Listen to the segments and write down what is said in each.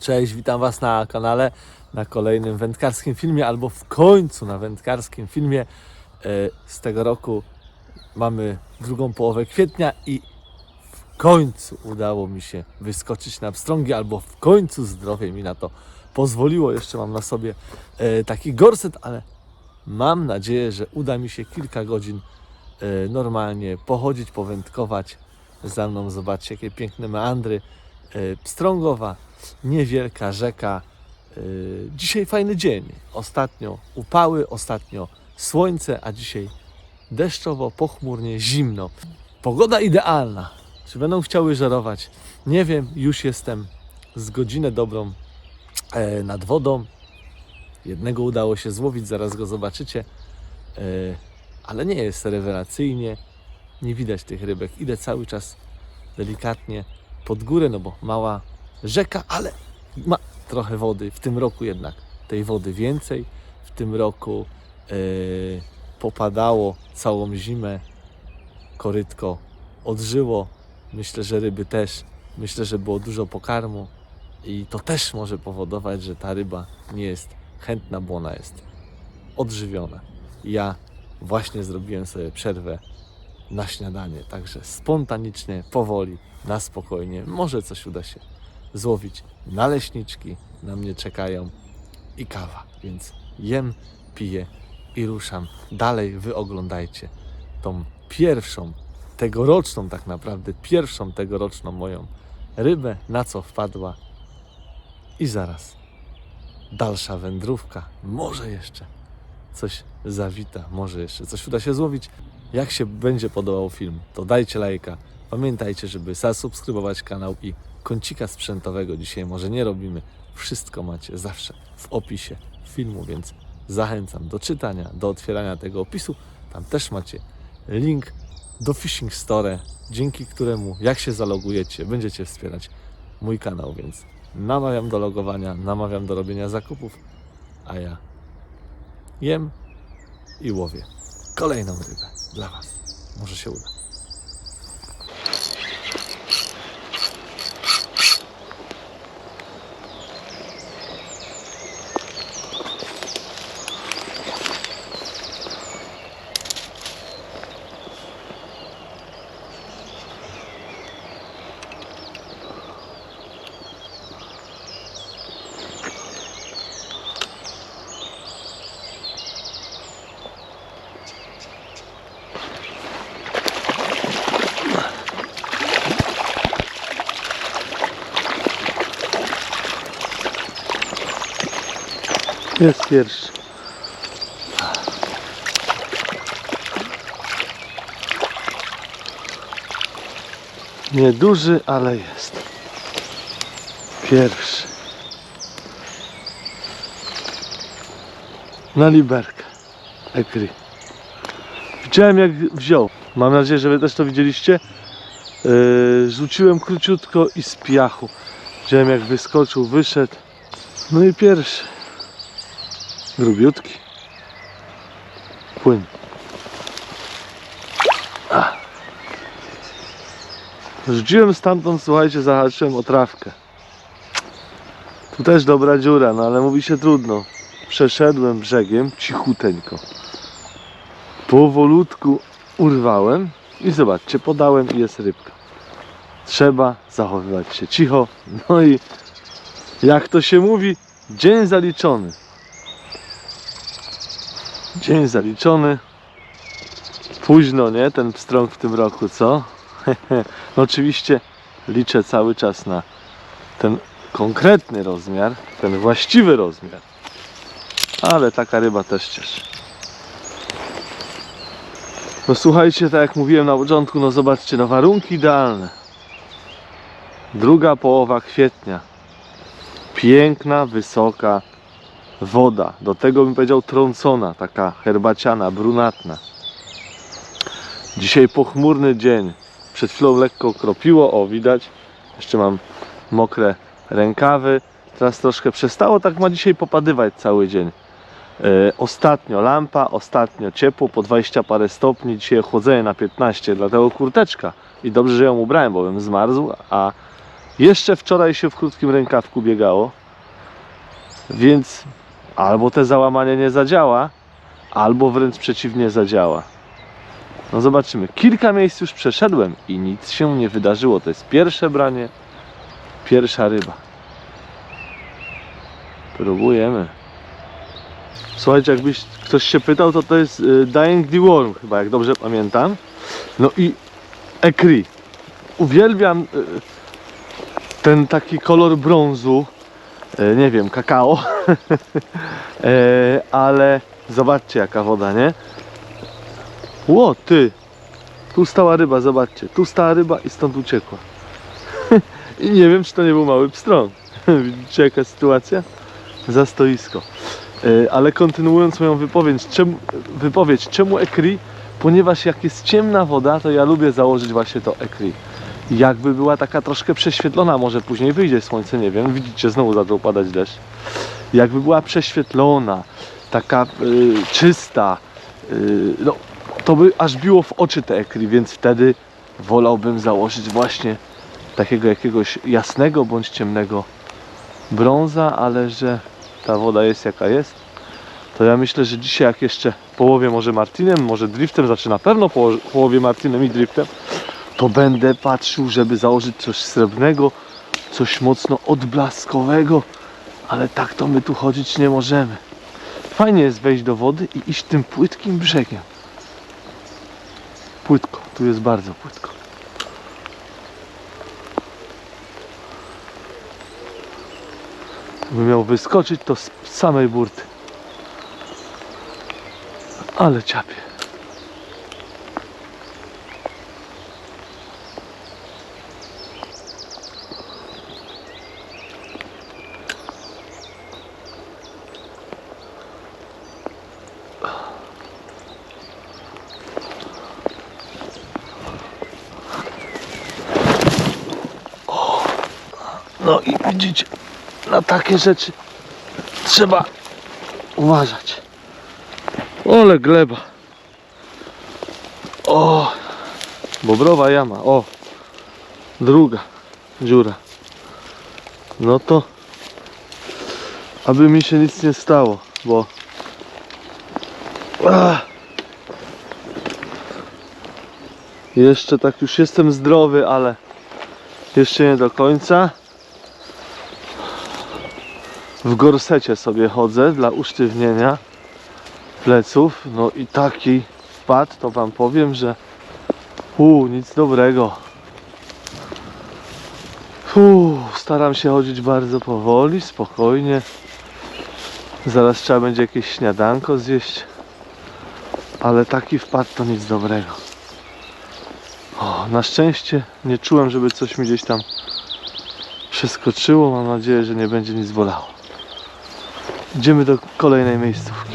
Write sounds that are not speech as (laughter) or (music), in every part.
Cześć, witam Was na kanale, na kolejnym wędkarskim filmie, albo w końcu na wędkarskim filmie e, z tego roku. Mamy drugą połowę kwietnia i w końcu udało mi się wyskoczyć na pstrągi, albo w końcu zdrowie mi na to pozwoliło. Jeszcze mam na sobie e, taki gorset, ale mam nadzieję, że uda mi się kilka godzin e, normalnie pochodzić, powędkować. Za mną zobaczcie, jakie piękne meandry. Pstrągowa, niewielka rzeka. E, Dzisiaj fajny dzień. Ostatnio upały, ostatnio słońce, a dzisiaj deszczowo, pochmurnie, zimno. Pogoda idealna. Czy będą chciały żerować? Nie wiem, już jestem z godzinę dobrą e, nad wodą. Jednego udało się złowić, zaraz go zobaczycie. E, ale nie jest rewelacyjnie. Nie widać tych rybek. Idę cały czas delikatnie pod górę, no bo mała rzeka, ale ma trochę wody. W tym roku jednak tej wody więcej. W tym roku e, popadało całą zimę. Korytko odżyło. Myślę, że ryby też. Myślę, że było dużo pokarmu. I to też może powodować, że ta ryba nie jest chętna, bo ona jest odżywiona. Ja właśnie zrobiłem sobie przerwę na śniadanie, także spontanicznie, powoli, na spokojnie, może coś uda się złowić. Naleśniczki na mnie czekają i kawa, więc jem, piję i ruszam. Dalej wy oglądajcie tą pierwszą, tegoroczną tak naprawdę, pierwszą tegoroczną moją rybę, na co wpadła i zaraz dalsza wędrówka, może jeszcze coś zawita, może jeszcze coś uda się złowić. Jak się będzie podobał film, to dajcie lajka. Pamiętajcie, żeby zasubskrybować kanał i kącika sprzętowego dzisiaj może nie robimy. Wszystko macie zawsze w opisie filmu, więc zachęcam do czytania, do otwierania tego opisu. Tam też macie link do Fishing Store, dzięki któremu jak się zalogujecie, będziecie wspierać mój kanał, więc namawiam do logowania, namawiam do robienia zakupów, a ja jem i łowię kolejną rybę dla Was. Może się uda. Jest pierwszy. Nieduży, ale jest. Pierwszy. Na liberkę. Ekry. Widziałem jak wziął. Mam nadzieję, że wy też to widzieliście. Yy, rzuciłem króciutko i z piachu. Widziałem jak wyskoczył, wyszedł. No i pierwszy. Grubiutki. Płyn. Rzuciłem stamtąd, słuchajcie, zahaczyłem o trawkę. Tu też dobra dziura, no ale mówi się trudno. Przeszedłem brzegiem cichuteńko. Powolutku urwałem i zobaczcie, podałem i jest rybka. Trzeba zachowywać się cicho. No i jak to się mówi, dzień zaliczony. Dzień zaliczony. Późno, nie? Ten pstrąg w tym roku, co? (laughs) no oczywiście liczę cały czas na ten konkretny rozmiar, ten właściwy rozmiar. Ale taka ryba też cieszy. No słuchajcie, tak jak mówiłem na początku, no zobaczcie, no warunki idealne. Druga połowa kwietnia. Piękna, wysoka, woda. Do tego bym powiedział trącona, taka herbaciana, brunatna. Dzisiaj pochmurny dzień. Przed chwilą lekko kropiło, o widać. Jeszcze mam mokre rękawy. Teraz troszkę przestało, tak ma dzisiaj popadywać cały dzień. E, ostatnio lampa, ostatnio ciepło, po 20 parę stopni, dzisiaj chłodzenie na 15, dlatego kurteczka. I dobrze, że ją ubrałem, bo bym zmarzł, a Jeszcze wczoraj się w krótkim rękawku biegało, więc albo te załamanie nie zadziała, albo wręcz przeciwnie zadziała. No zobaczymy. Kilka miejsc już przeszedłem i nic się nie wydarzyło. To jest pierwsze branie, pierwsza ryba. Próbujemy. Słuchajcie, jakbyś ktoś się pytał, to to jest y, Dying the Worm, chyba jak dobrze pamiętam. No i Ekri. Uwielbiam y, ten taki kolor brązu. Y, nie wiem, kakao. (laughs) E, ale zobaczcie jaka woda, nie? Ło, ty! Tu stała ryba, zobaczcie. Tu stała ryba i stąd uciekła. (laughs) I nie wiem, czy to nie był mały pstron. (laughs) Widzicie jaka sytuacja? Za stoisko. E, Ale kontynuując moją wypowiedź, czemu, wypowiedź, czemu ekri? Ponieważ jak jest ciemna woda, to ja lubię założyć właśnie to ekri. Jakby była taka troszkę prześwietlona, może później wyjdzie słońce, nie wiem. Widzicie, znowu zaczął padać deszcz. Jakby była prześwietlona, taka y, czysta, y, no, to by aż biło w oczy te ekri, więc wtedy wolałbym założyć właśnie takiego jakiegoś jasnego bądź ciemnego brąza, ale że ta woda jest jaka jest, to ja myślę, że dzisiaj jak jeszcze połowie może Martinem, może driftem, znaczy na pewno poło- połowie Martinem i driftem, to będę patrzył, żeby założyć coś srebrnego, coś mocno odblaskowego, ale tak to my tu chodzić nie możemy. Fajnie jest wejść do wody i iść tym płytkim brzegiem. Płytko, tu jest bardzo płytko. By miał wyskoczyć to z samej burty. Ale ciapie. No i widzicie, na takie rzeczy trzeba uważać. Ole gleba. O, bobrowa jama. O, druga dziura. No to, aby mi się nic nie stało, bo Ach. jeszcze tak już jestem zdrowy, ale jeszcze nie do końca. W gorsecie sobie chodzę dla usztywnienia pleców. No i taki wpad, to wam powiem, że u nic dobrego. Fu, staram się chodzić bardzo powoli, spokojnie. Zaraz trzeba będzie jakieś śniadanko zjeść. Ale taki wpad to nic dobrego. O, na szczęście nie czułem, żeby coś mi gdzieś tam przeskoczyło. Mam nadzieję, że nie będzie nic bolało. Idziemy do kolejnej miejscówki.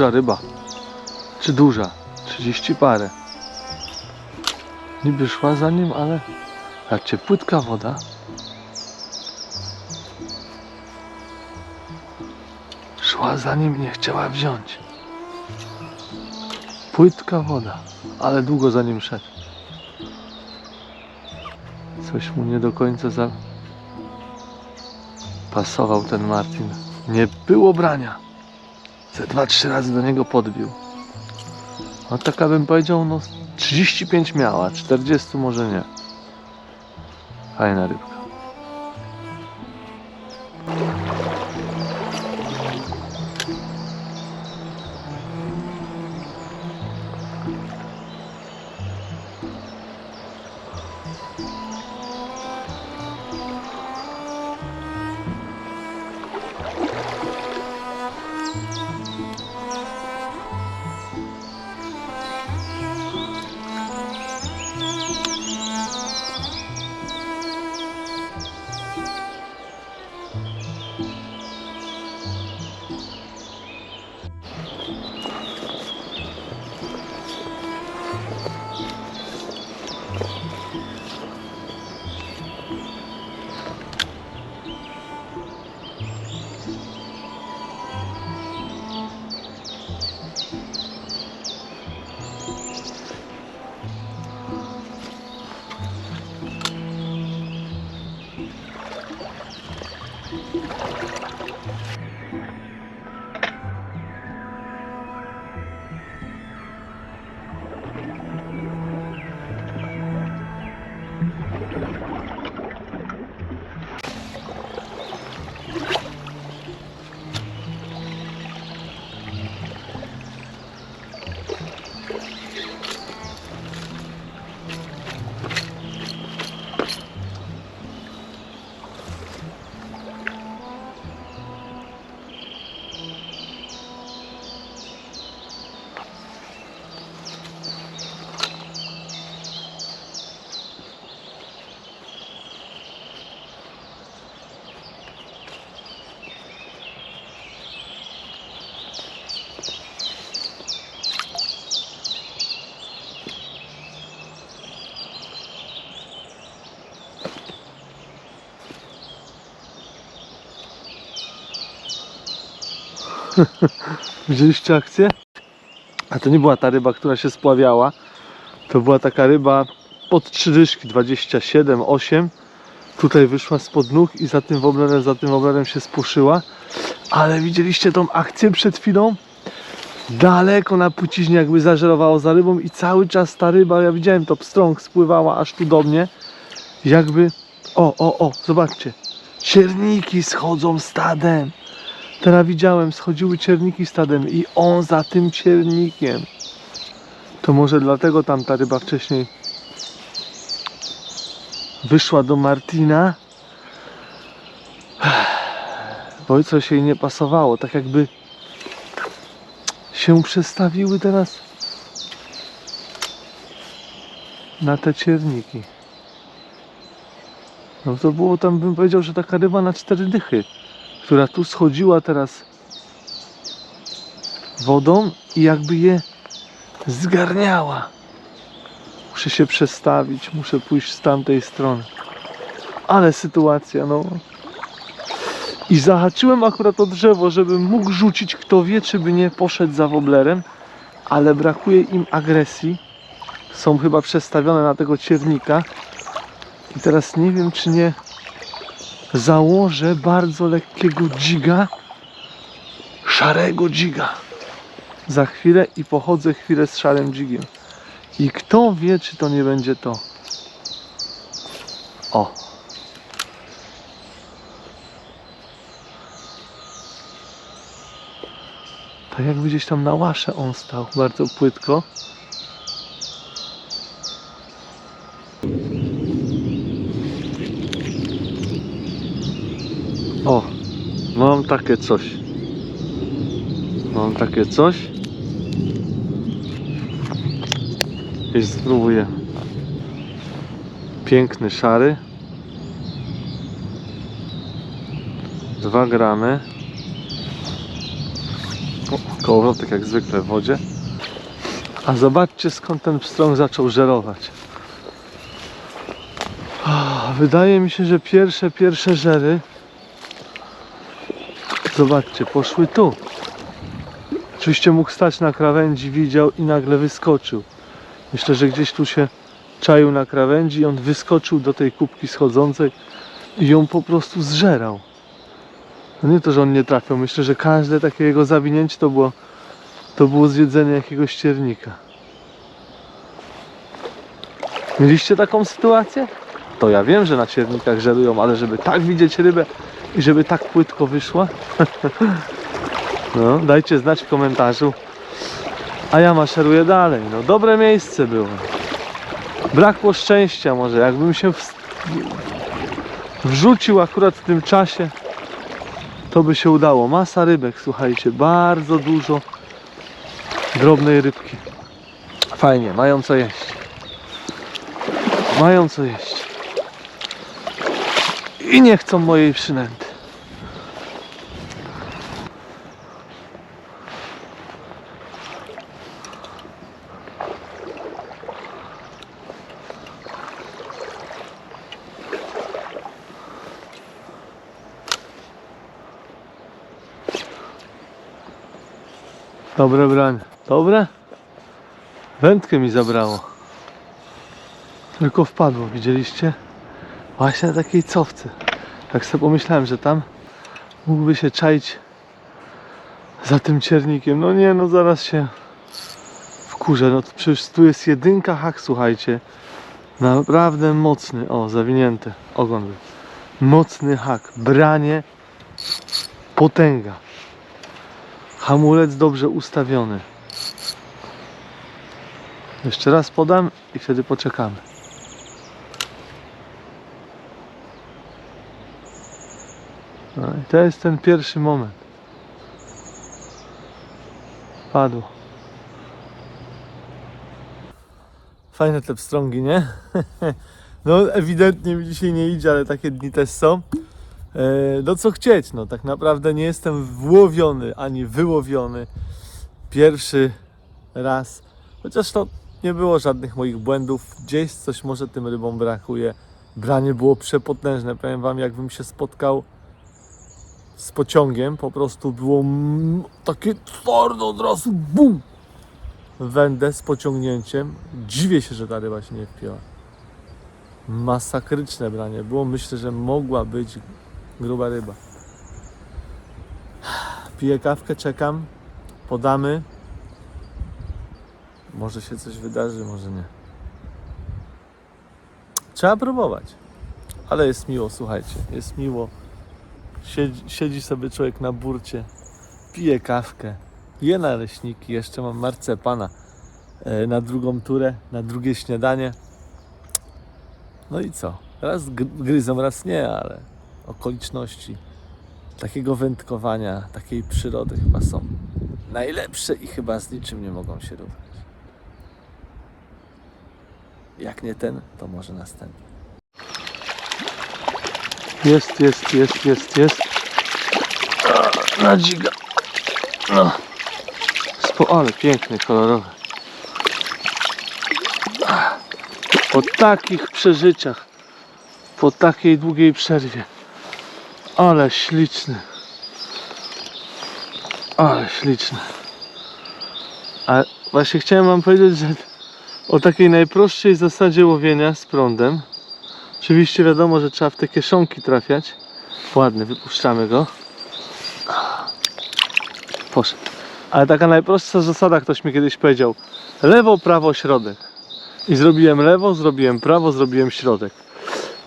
Duża ryba. Czy duża? 30 parę. Niby szła za nim, ale... Patrzcie, płytka woda. Szła za nim nie chciała wziąć. Płytka woda, ale długo za nim szedł. Coś mu nie do końca za... pasował ten Martin. Nie było brania. Ze dwa, trzy razy do niego podbił. No taka bym powiedział, no 35 miała, 40 może nie. Fajna rybka. (laughs) Widzieliście akcję? A to nie była ta ryba, która się spławiała. To była taka ryba pod trzy dyszki, 27, 8. Tutaj wyszła spod nóg i za tym woblerem, za tym woblerem się spuszyła. Ale widzieliście tą akcję przed chwilą? Daleko na płciźnie jakby zażerowało za rybą i cały czas ta ryba, ja widziałem to pstrąg, spływała aż tu do mnie. Jakby, o, o, o, zobaczcie. Cierniki schodzą stadem. Teraz widziałem, schodziły cierniki stadem i on za tym ciernikiem. To może dlatego tam ta ryba wcześniej wyszła do Martina. (sighs) Bo coś jej nie pasowało, tak jakby się przestawiły teraz na te cierniki. No to było tam, bym powiedział, że taka ryba na cztery dychy która tu schodziła teraz wodą i jakby je zgarniała. Muszę się przestawić, muszę pójść z tamtej strony. Ale sytuacja, no. I zahaczyłem akurat o drzewo, żebym mógł rzucić, kto wie, czy by nie poszedł za woblerem, ale brakuje im agresji. Są chyba przestawione na tego ciernika. I teraz nie wiem, czy nie założę bardzo lekkiego dziga, szarego dziga. Za chwilę i pochodzę chwilę z szarym dzigiem. I kto wie, czy to nie będzie to. O. Tak jakby gdzieś tam na łasze on stał, bardzo płytko. O, mam takie coś. Mam takie coś. I spróbuję. Piękny szary. Dwa gramy. O, kołowrotek jak zwykle w wodzie. A zobaczcie skąd ten pstrąg zaczął żerować. Wydaje mi się, że pierwsze, pierwsze żery Zobaczcie, poszły tu. Oczywiście mógł stać na krawędzi, widział i nagle wyskoczył. Myślę, że gdzieś tu się czaił na krawędzi i on wyskoczył do tej kubki schodzącej i ją po prostu zżerał. No nie to, że on nie trafiał. Myślę, że każde takie jego zawinięcie to było, to było zjedzenie jakiegoś ściernika. Mieliście taką sytuację? To ja wiem, że na ciernikach żerują, ale żeby tak widzieć rybę i żeby tak płytko wyszła? (laughs) No, dajcie znać w komentarzu. A ja maszeruję dalej. No, dobre miejsce było. Brakło szczęścia może. Jakbym się w... wrzucił akurat w tym czasie, to by się udało. Masa rybek, słuchajcie, bardzo dużo drobnej rybki. Fajnie, mają co jeść. Mają co jeść. I nie chcą mojej przynęty. Dobre branie. Dobre? Wędkę mi zabrało. Tylko wpadło, widzieliście? Właśnie na takiej cofce. Tak sobie pomyślałem, że tam mógłby się czaić za tym ciernikiem. No nie, no zaraz się wkurzę. No to przecież tu jest jedynka hak, słuchajcie. Naprawdę mocny. O, zawinięte. Ogon był. Mocny hak. Branie. Potęga. Hamulec dobrze ustawiony. Jeszcze raz podam i wtedy poczekamy. No i to jest ten pierwszy moment. Padło. Fajne te pstrągi, nie? (laughs) No ewidentnie mi dzisiaj nie idzie, ale takie dni też są. E, No co chcieć, no tak naprawdę nie jestem włowiony ani wyłowiony. Pierwszy raz. Chociaż to nie było żadnych moich błędów. Gdzieś coś może tym rybom brakuje. Branie było przepotężne. Powiem wam, jakbym się spotkał z pociągiem, po prostu było takie twardo od razu, bum! Wędę z pociągnięciem. Dziwię się, że ta ryba się nie wpięła. Masakryczne branie było. Myślę, że mogła być gruba ryba. Piję kawkę, czekam. Podamy. Może się coś wydarzy, może nie. Trzeba próbować. Ale jest miło, słuchajcie. Jest miło. Siedzi, siedzi sobie człowiek na burcie, pije kawkę, je naleśniki, jeszcze mam marcepana e, na drugą turę, na drugie śniadanie. No i co? Raz gr- gryzą, raz nie, ale okoliczności takiego wędkowania, takiej przyrody chyba są najlepsze i chyba z niczym nie mogą się równać. Jak nie ten, to może następny. Jest, jest, jest, jest, jest. Na dziga. No. Spo, ale piękny, kolorowy. Po takich przeżyciach, po takiej długiej przerwie. Ale śliczny. Ale śliczny. A właśnie chciałem wam powiedzieć, że o takiej najprostszej zasadzie łowienia z prądem Oczywiście wiadomo, że trzeba w te kieszonki trafiać. Ładny, wypuszczamy go. Poszedł. Ale taka najprostsza zasada, ktoś mi kiedyś powiedział. Lewo, prawo, środek. I zrobiłem lewo, zrobiłem prawo, zrobiłem środek.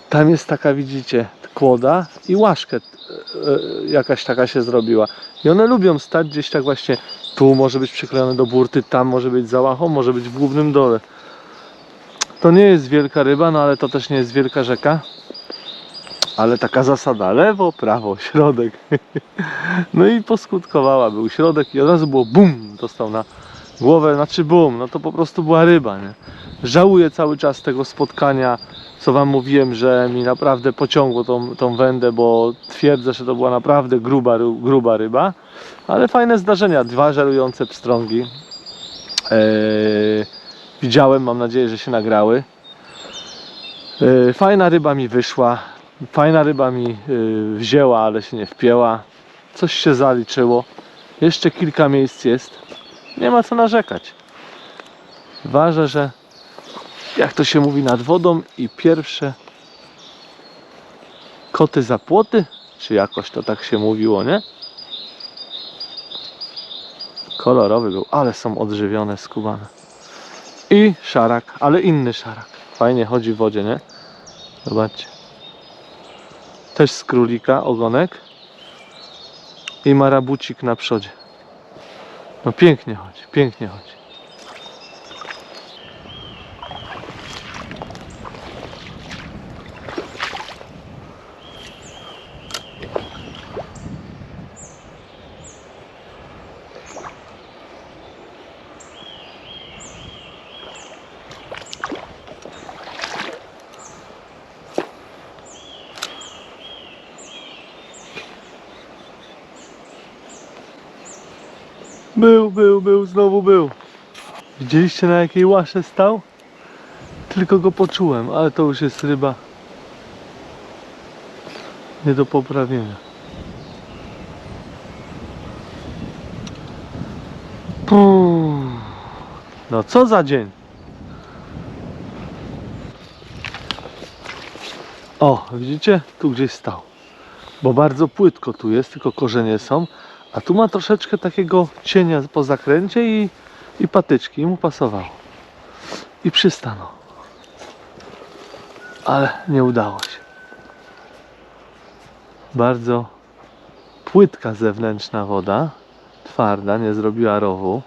Tam jest taka, widzicie, kłoda i łaszkę e, e, jakaś taka się zrobiła. I one lubią stać gdzieś tak właśnie. Tu może być przyklejone do burty, tam może być za łachą, może być w głównym dole. To nie jest wielka ryba, no ale to też nie jest wielka rzeka. Ale taka zasada, lewo, prawo, środek. (laughs) No i poskutkowała, był środek i od razu było bum, dostał na głowę, znaczy bum, no to po prostu była ryba, nie? Żałuję cały czas tego spotkania, co wam mówiłem, że mi naprawdę pociągło tą, tą wędę, bo twierdzę, że to była naprawdę gruba, gruba ryba. Ale fajne zdarzenia, dwa żerujące pstrągi. Eee, widziałem, mam nadzieję, że się nagrały. Yy, Fajna ryba mi wyszła. Fajna ryba mi yy, wzięła, ale się nie wpięła. coś się zaliczyło. Jeszcze kilka miejsc jest. Nie ma co narzekać. Ważę, że jak to się mówi nad wodą i pierwsze koty za płoty, czy jakoś to tak się mówiło, nie? Kolorowy był, ale są odżywione, skubane. I szarak, ale inny szarak. Fajnie chodzi w wodzie, nie? Zobaczcie. Też z królika ogonek. I marabucik na przodzie. No pięknie chodzi, pięknie chodzi. Był, był, był, znowu był. Widzieliście na jakiej łasze stał? Tylko go poczułem, ale to już jest ryba nie do poprawienia. No co za dzień. O, widzicie? Tu gdzieś stał. Bo bardzo płytko tu jest, tylko korzenie są. A tu ma troszeczkę takiego cienia po zakręcie i, i patyczki. I mu pasowało. I przystanął. Ale nie udało się. Bardzo płytka zewnętrzna woda. Twarda, nie zrobiła rowu.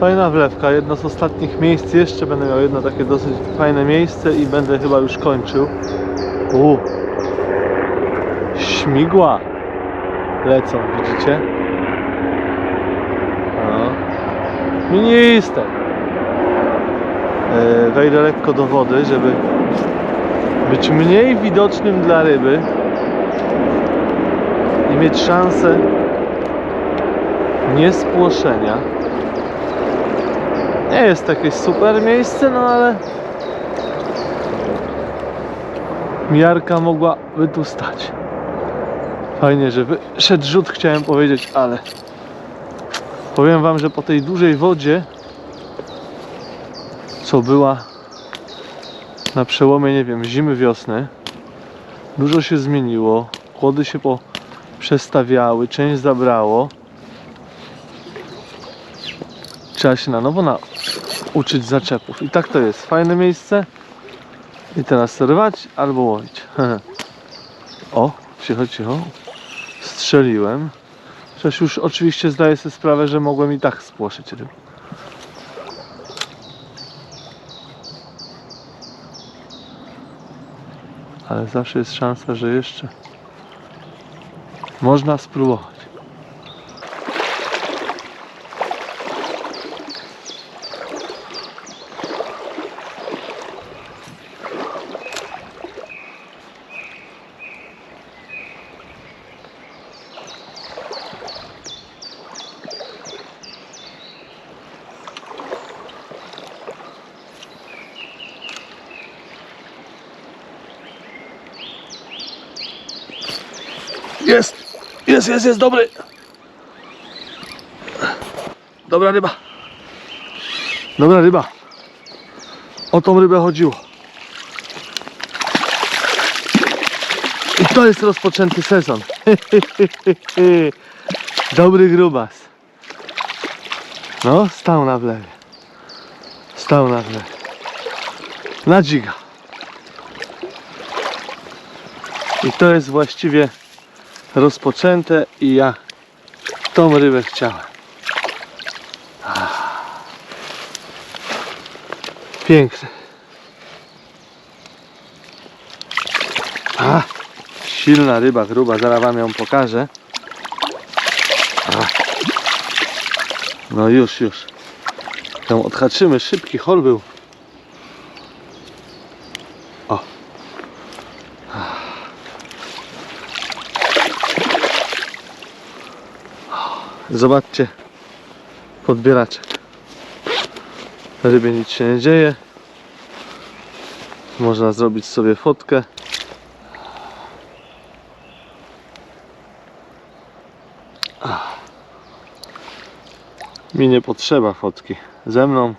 Fajna wlewka, jedno z ostatnich miejsc. Jeszcze będę miał jedno takie dosyć fajne miejsce i będę chyba już kończył. U. Śmigła lecą, widzicie? No. Minister. E, Wejdę lekko do wody, żeby być mniej widocznym dla ryby i mieć szansę niespłoszenia. Nie jest takie super miejsce, no ale miarka mogłaby tu stać. Fajnie, że wyszedł rzut, chciałem powiedzieć, ale powiem wam, że po tej dużej wodzie, co była na przełomie, nie wiem, zimy, wiosny, dużo się zmieniło. Kłody się przestawiały, część zabrało. Trzeba się na nowo nauczyć zaczepów. I tak to jest. Fajne miejsce. I teraz sterować albo łowić. (laughs) o, cicho, cicho. Strzeliłem. Przecież już oczywiście zdaję sobie sprawę, że mogłem i tak spłoszyć ryb. Ale zawsze jest szansa, że jeszcze można spróbować. Jest! Jest, jest, jest, dobry! Dobra ryba. Dobra ryba. O tą rybę chodziło. I to jest rozpoczęty sezon. (laughs) Dobry grubas. No, stał na wlewie. Stał na wlewie. Na dziga. I to jest właściwie rozpoczęte i ja tą rybę chciałem. Ah. Piękne. A, silna ryba, gruba, zaraz wam ją pokażę. A. No już, już. Ją odhaczymy, szybki hol był. Zobaczcie podbieraczek. Rybie nic się nie dzieje. Można zrobić sobie fotkę. Mi nie potrzeba fotki ze mną,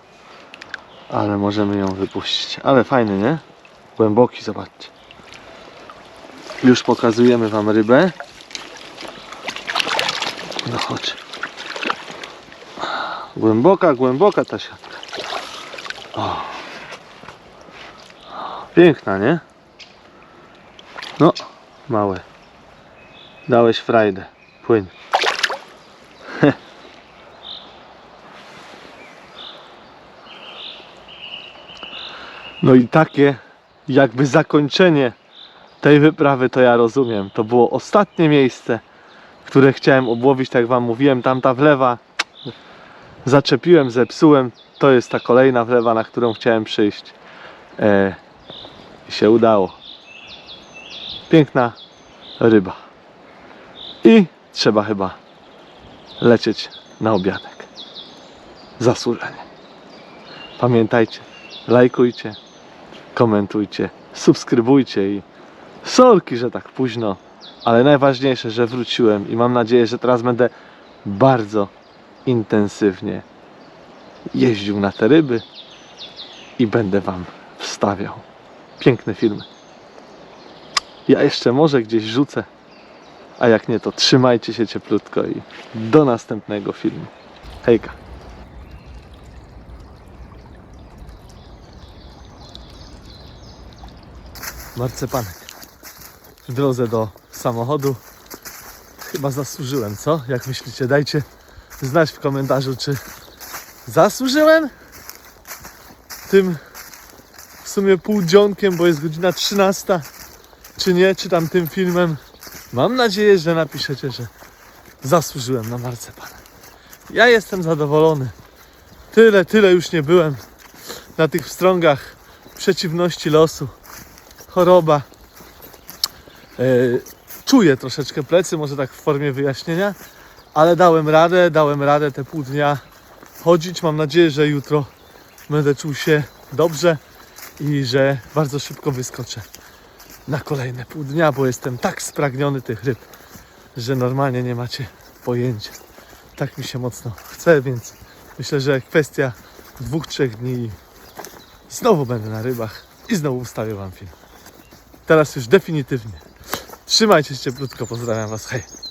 ale możemy ją wypuścić. Ale fajny, nie? Głęboki, zobaczcie. Już pokazujemy Wam rybę. No chodź. Głęboka, głęboka ta siatka. O. Piękna, nie? No, małe. Dałeś frajdę. Płyń. (laughs) No i takie jakby zakończenie tej wyprawy to ja rozumiem. To było ostatnie miejsce, które chciałem obłowić, tak jak wam mówiłem, tamta wlewa zaczepiłem, zepsułem. To jest ta kolejna wlewa, na którą chciałem przyjść. E, I się udało. Piękna ryba. I trzeba chyba lecieć na obiadek. Zasłużenie. Pamiętajcie, lajkujcie, komentujcie, subskrybujcie i sorki, że tak późno, ale najważniejsze, że wróciłem i mam nadzieję, że teraz będę bardzo intensywnie jeździł na te ryby i będę Wam wstawiał piękne filmy. Ja jeszcze może gdzieś rzucę, a jak nie, to trzymajcie się cieplutko i do następnego filmu. Hejka! Marcepanek. W drodze do samochodu. Chyba zasłużyłem, co? Jak myślicie? Dajcie znać w komentarzu, czy zasłużyłem tym w sumie półdzionkiem, bo jest godzina 13, czy nie, czy tam tym filmem. Mam nadzieję, że napiszecie, że zasłużyłem na marcepan. Ja jestem zadowolony. Tyle, tyle już nie byłem na tych wstrągach przeciwności losu choroba. E, czuję troszeczkę plecy, może tak w formie wyjaśnienia, ale dałem radę, dałem radę te pół dnia chodzić. Mam nadzieję, że jutro będę czuł się dobrze i że bardzo szybko wyskoczę na kolejne pół dnia, bo jestem tak spragniony tych ryb, że normalnie nie macie pojęcia. Tak mi się mocno chce, więc myślę, że kwestia dwóch, trzech dni znowu będę na rybach i znowu wstawię Wam film. Teraz już definitywnie. Trzymajcie się cieplutko, pozdrawiam Was, hej!